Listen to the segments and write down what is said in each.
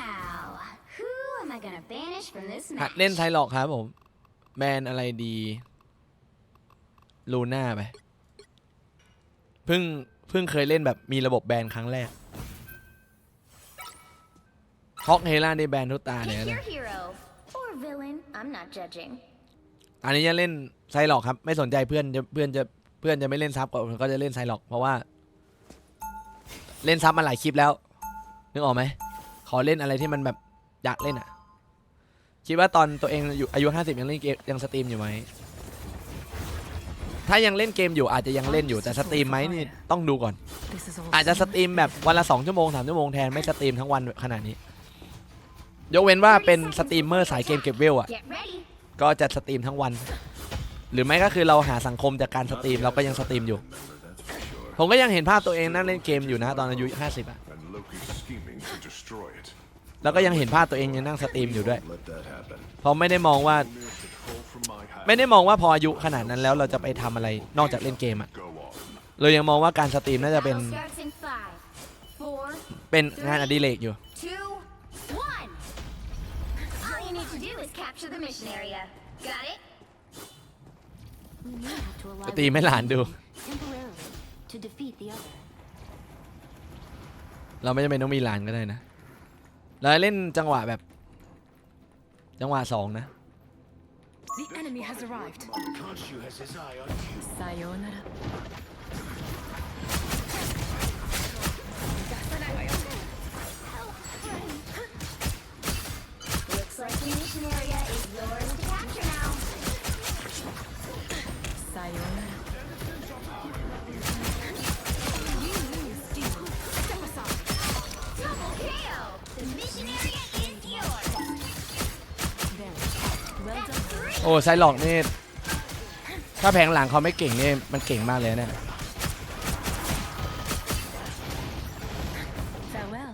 Now, who am I gonna banish from this หัด match? เล่นไทยหลอกครับผม แบนอะไรดีลูน่าไปเพิ่งเพิ่งเคยเล่นแบบมีระบบแบนครั้งแรกฮอกเฮล่าได้แบนทุกตาเลย Pick นะ your hero or villain. I'm not judging. อันนี้จะเล่นไซหลอกครับ ไม่สนใจเพื่อนจะเพื่อนจะเพื่อนจะไม่เล่นซับก็ก็จะเล่นไซหลอก เพราะว่า เล่นซับมาหลายคลิปแล้ว นึกออกไหม ขอเล่นอะไรที่มันแบบอยากเล่นอะ คิดว่าตอนตัวเองอยู่อายุ 50 ยังเล่นเกมยังสตรีมอยู่ไหม ถ้ายังเล่นเกมอยู่อาจจะยังเล่นอยู่แต่สตรีมไหมนี่ต้องดูก่อน อาจจะสตรีมแบบวันละ 2 ชั่วโมง3ชั่วโมงแทนไม่สตรีมทั้งวันขนาดนี้ ยกเว้นว่าเป็นสตรีมเมอร์สายเกมเก็บเวลอะ ก็จะสตรีมทั้งวัน หรือไม่ก็คือเราหาสังคมจากการสตรีมเราก็ยังสตรีมอยู่ ผมก็ยังเห็นภาพตัวเองนั่งเล่นเกมอยู่นะตอนอายุ 50 อะ แล้วก็ยังเห็นภาพตัวเองยังนั่งสตรีมอยู่ด้วย Let that happen. เพราะไม่ได้มองว่า Mere should fall from my hand. ไม่ได้มองว่าพออายุขนาดนั้นแล้วเราจะไปทำอะไรนอกจากเล่นเกมอะ Go on. เรายังมองว่าการสตรีมน่าจะเป็น Battle starts in five, four, เป็นงานอดิเรกอยู่ two, one. All you need to do is capture the mission area. Got it? We may have to allow สตรีมให้หลานดู temporarily to defeat the other. เราไม่จำเป็นต้องมีหลานก็ได้นะ เราเล่นจังหวะแบบ จังหวะสองนะ The enemy has arrived. Khonshu has his eye on you. Sayonara. อ้ไซหลอกนี่ ถ้าแผงหลังเขาไม่เก่งนี่มันเก่งมากเลยนะ Farewell.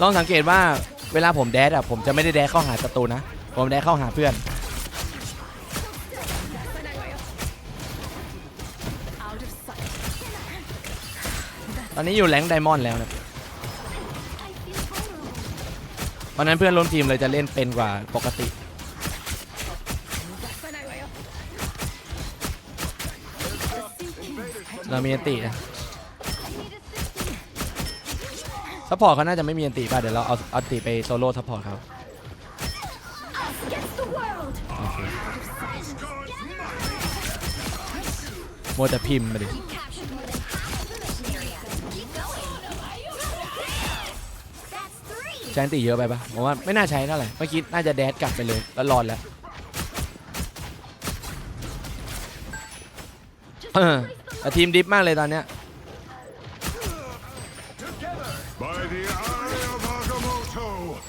ลองสังเกตว่าเวลาผมแดดอะผมจะไม่ได้แดดเข้าหาศัตรูนะ ผมแดดเข้าหาเพื่อน Out of sight. ตอนนี้อยู่แรงไดมอนด์แล้วนะ เพราะนั้นเพื่อนร่วมทีมเลยจะเล่นเป็นกว่าปกติ เรามีอันตินะซัพพอร์ตเขาน่าจะไม่มีอันติป่ะ เดี๋ยวเราเอาเอาอันติไปโซโล่ซัพพอร์ตเขาโมวแต่พิมพ์มาดิ ใช้นติเยอะไปปะผมว่าไม่น่าใช้เท่าไหร่เมื่อกี้น่าจะแดดกลับไปเลยแล้วรอดแล้วเออแต่ทีมดิฟมากเลยตอนเนี้ย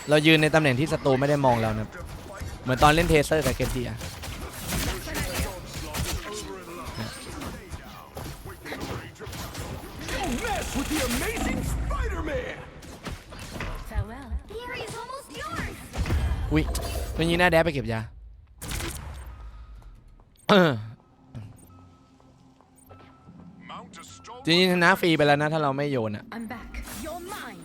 เรายืนในตำแหน่งที่ศัตรูไม่ได้มองเรานะเหมือนตอนเล่นเทเซอร์กับเกมจีอะ อุ้ยเมื่อกี้หน้าแดดไปเก็บยาเออ Mount a storm. จริงๆชนะฟรีไปแล้วนะ ถ้าเราไม่โยนอะ I'm back. You're mine.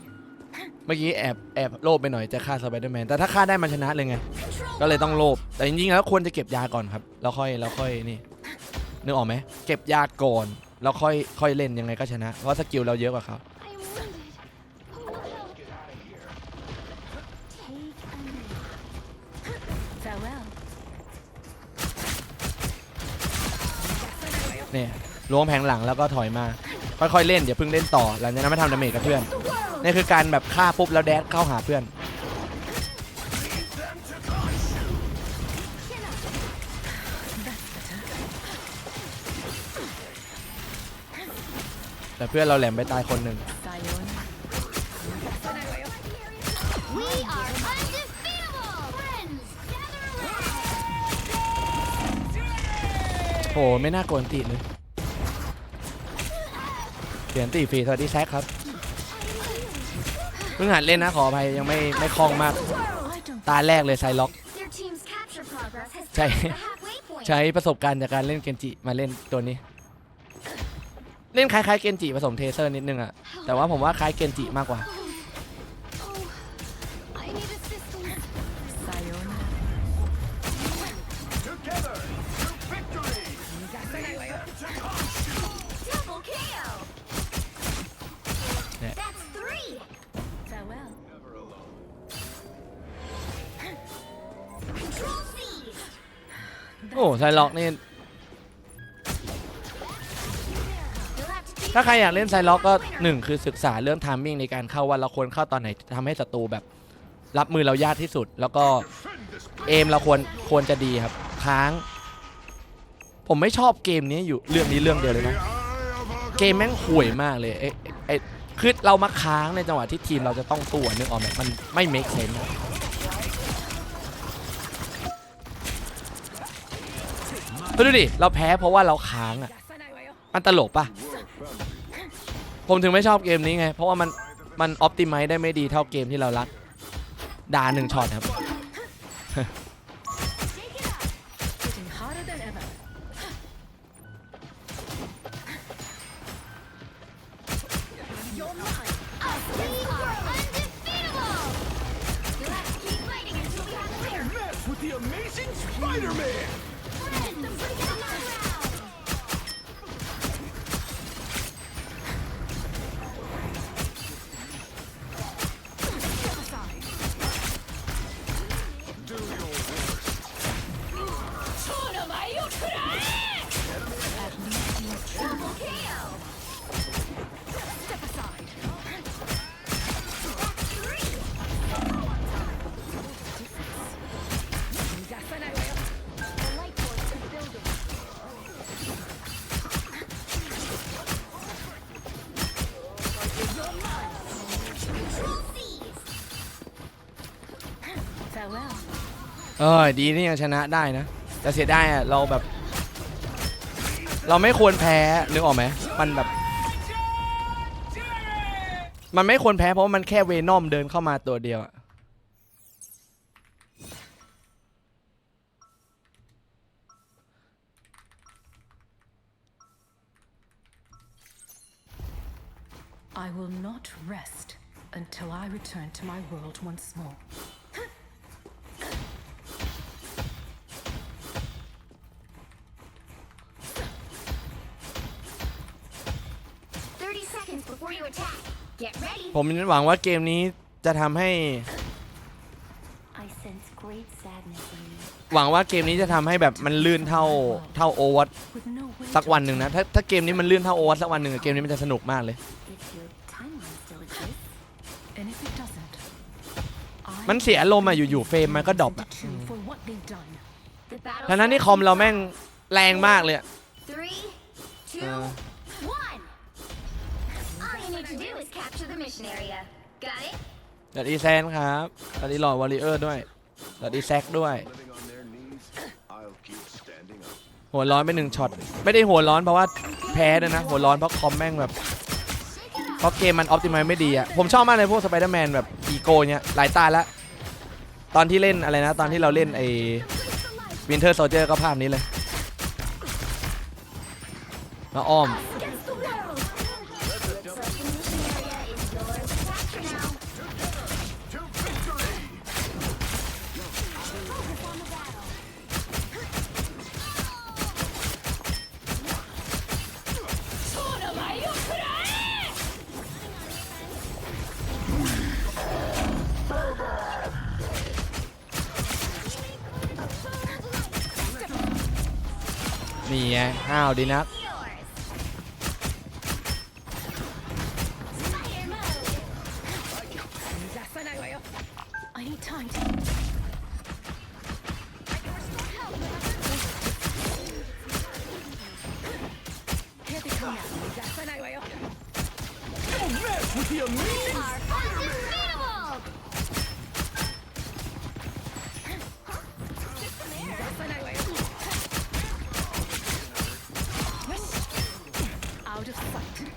เมื่อกี้แอบแอบโลภไปหน่อยจะฆ่าสไปเดอร์แมนแต่ถ้าฆ่าได้มันชนะเลยไง ก็เลยต้องโลภแต่จริงๆแล้วควรจะเก็บยาก่อนครับ แล้วค่อยแล้วค่อยนี่นึกออกไหมเก็บยาก่อนแล้วค่อยค่อยเล่นยังไงก็ชนะ เพราะสกิลเราเยอะกว่าเขา เนี่ยล้วงแผงหลังแล้วก็ถอยมา ค่อยๆเล่นอย่าเพิ่งเล่นต่อหลังจากนั้นไม่ทำดาเมจกับเพื่อนนี่คือการแบบฆ่าปุ๊บแล้วแดดเข้าหาเพื่อนแต่เพื่อนเราแหลมไปตายคนหนึ่ง หไม่น่ากวนตีเลยเขียนตีฟรีสวัสดีแซคครับเพิ่งหัดเล่นนะขออภัยยังไม่ไม่คล่องมาก ตาแรกเลยไซล็อก Their team's capture progress has Chạy. passed the halfway point. ใช้ประสบการณ์จากการเล่นเกนจิมาเล่นตัวนี้ เล่นคล้ายๆเกนจิผสมเทเซอร์นิดนึงอะแต่ว่าผมว่าคล้ายเกนจิมากกว่า ไซล็อกนี่ถ้าใครอยากเล่นไซล็อกก็หนึ่งคือศึกษาเรื่องทามมิ่งในการเข้าว่าเราควรเข้าตอนไหนทำให้ศัตรูแบบ รับมือเรายากที่สุด แล้วก็เอมเราควรควรจะดีครับค้าง ผมไม่ชอบเกมนี้อยู่เรื่องนี้เรื่องเดียวเลยนะเกมแม่งห่วยมากเลยไอ้ไอ้คือเรามาค้างในจังหวะที่ทีมเราจะต้องสู้อะนึกออกไหมมันไม่ make sense เฮ้ยดูดิ เราแพ้เพราะว่าเราค้างอะ มันตลกปะผมถึงไม่ชอบเกมนี้ไง เพราะว่ามัน มันออปติไมซ์ได้ไม่ดีเท่าเกมที่เรารักดาหนึ่งช็อตครับ the amazing Spider-Man! Let them break it! เออดีนี่ยังชนะได้นะ แต่เสียดายอะเราแบบ เราไม่ควรแพ้นึกออกไหมมันแบบ มันไม่ควรแพ้เพราะว่ามันแค่เวนอมเดินเข้ามาตัวเดียวอะ ผมหวังว่าเกมนี้จะทำให้ I sense great sadness in you. หวังว่าเกมนี้จะทำให้แบบมันลื่นเท่าเท่าโอวัต With no way สัก to วันหนึ่งนะถ้าถ้าเกมนี้มันลื่นเท่าโอวัตสักวันหนึ่งอะเกมนี้มันจะสนุกมากเลย If your timeline still exists. And if it doesn't, I มันเสียอารมณ์อะอยู่ๆเฟรมมันก็ดรอปอะ two for what they've done. The battle. ทั้งนั้นที่คอมเราแม่งแรงมากเลยอะ สวัสดีแซนครับสวัสดีหลอดวอลเลเยอร์ด้วยสวัสดีแซกด้วย หัวร้อนไปหนึ่งช็อต ไม่ได้หัวร้อนเพราะว่าแพ้ด้วยนะ หัวร้อนเพราะคอมแม่งแบบเพราะเกมมันออ t ติ i z e ไม่ดีอะผมชอบมากเลยพวกสไปเดอร์แมนแบบอีโก้เนี้ยหลายตาล้วตอนที่เล่นอะไรนะ ตอนที่เราเล่นไอ้วินเทอร์โซเจอร์ก็ภาพนี้เลยแล้วอ้อม นี่ไงห้าวดีนัก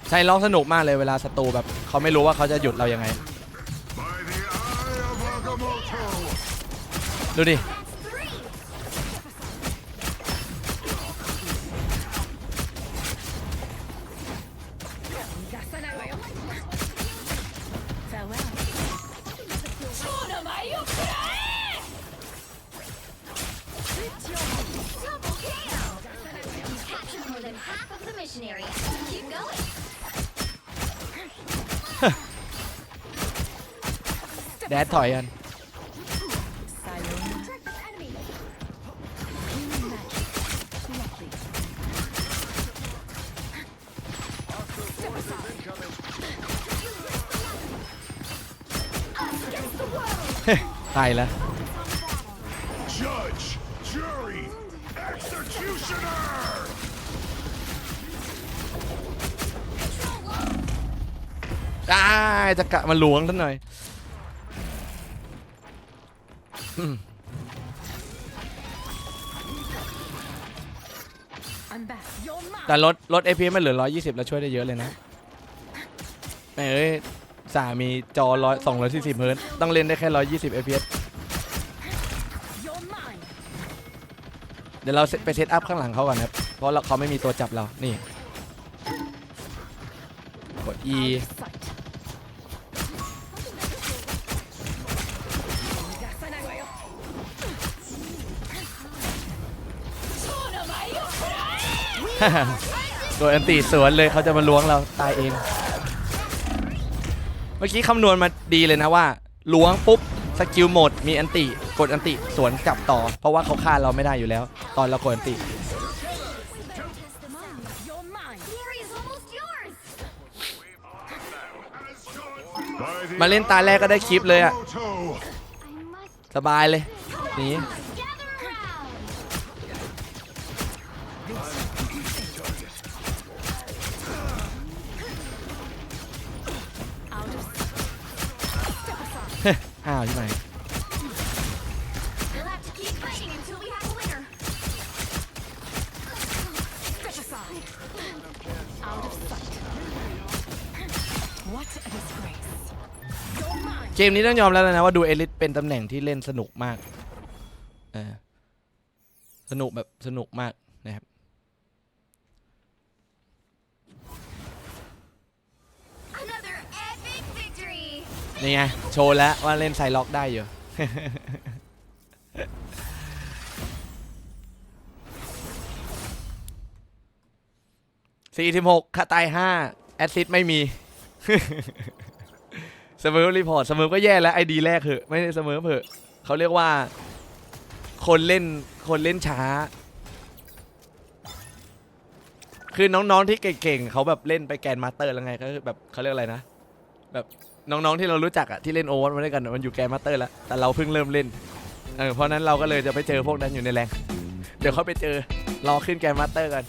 ใช่ล้องสนุกมากเลยเวลาศัตรูแบบเขาไม่รู้ว่าเขาจะหยุดเรายังไง ดูดิ I'm gonna Keep going. แดดถอยกัน Silent. Enemy. Human magic. Lovely. Against the world. ตายแล้ว Judge, jury, executioner! ได้จะกะมาหลวงท่านหน่อย I'm back. You're mine. แต่ลดลด FPS มันเหลือ 120 แล้วช่วยได้เยอะเลยนะแม่เอ้ยสามีจอร้อยสองร้อยสี่สิบเฮิร์ตซ์ต้องเล่นได้แค่120 FPS You're mine. เดี๋ยวเราเซตไปเซตอัพข้างหลังเขาก่อนนะครับ เพราะเราเขาไม่มีตัวจับเรา นี่ กด E โดยอันตีสวนเลยเขาจะมาล้วงเราตายเอง เมื่อกี้คำนวณมาดีเลยนะว่าล้วงปุ๊บสกิลหมดมีอันติกดอันติสวนกลับต่อ เพราะว่าเขาฆ่าเราไม่ได้อยู่แล้ว ตอนเรากดอันติมาเล่นตาแรกก็ได้คลิปเลยอะสบายเลยนี อ้าวใช่ไหม We'll have to keep fighting until we have a winner. step aside. Out of sight. What a disgrace. You're mine. เกมนี้ต้องยอมแล้วนะว่าดูเอลิสเป็นตำแหน่งที่เล่นสนุกมากเออสนุกแบบสนุกมากนะครับ นี่ไงโชว์แล้วว่าเล่นไซล็อกได้อยู่ สี่สิบหกคาตายห้าแอดซิดไม่มีเสมอรีพอร์ตเสมอก็แย่แล้วไอดีแรกเหอะไม่ได้เสมอเหอะเขาเรียกว่า คนเล่นคนเล่นช้า คือน้องๆที่เก่งๆเขาแบบเล่นไปแกนมาสเตอร์แล้วไงก็แบบเขาเรียกอะไรนะ แบบ น้องๆที่เรารู้จักอะที่เล่นโอเวอร์มาด้วยกันอะมันอยู่แกรนด์มาสเตอร์แล้วแต่เราเพิ่งเริ่มเล่นเออเพราะนั้นเราก็เลยจะไปเจอพวกนั้นอยู่ในแรง เดี๋ยวเขาไปเจอรอขึ้นแกรนด์มาสเตอร์กัน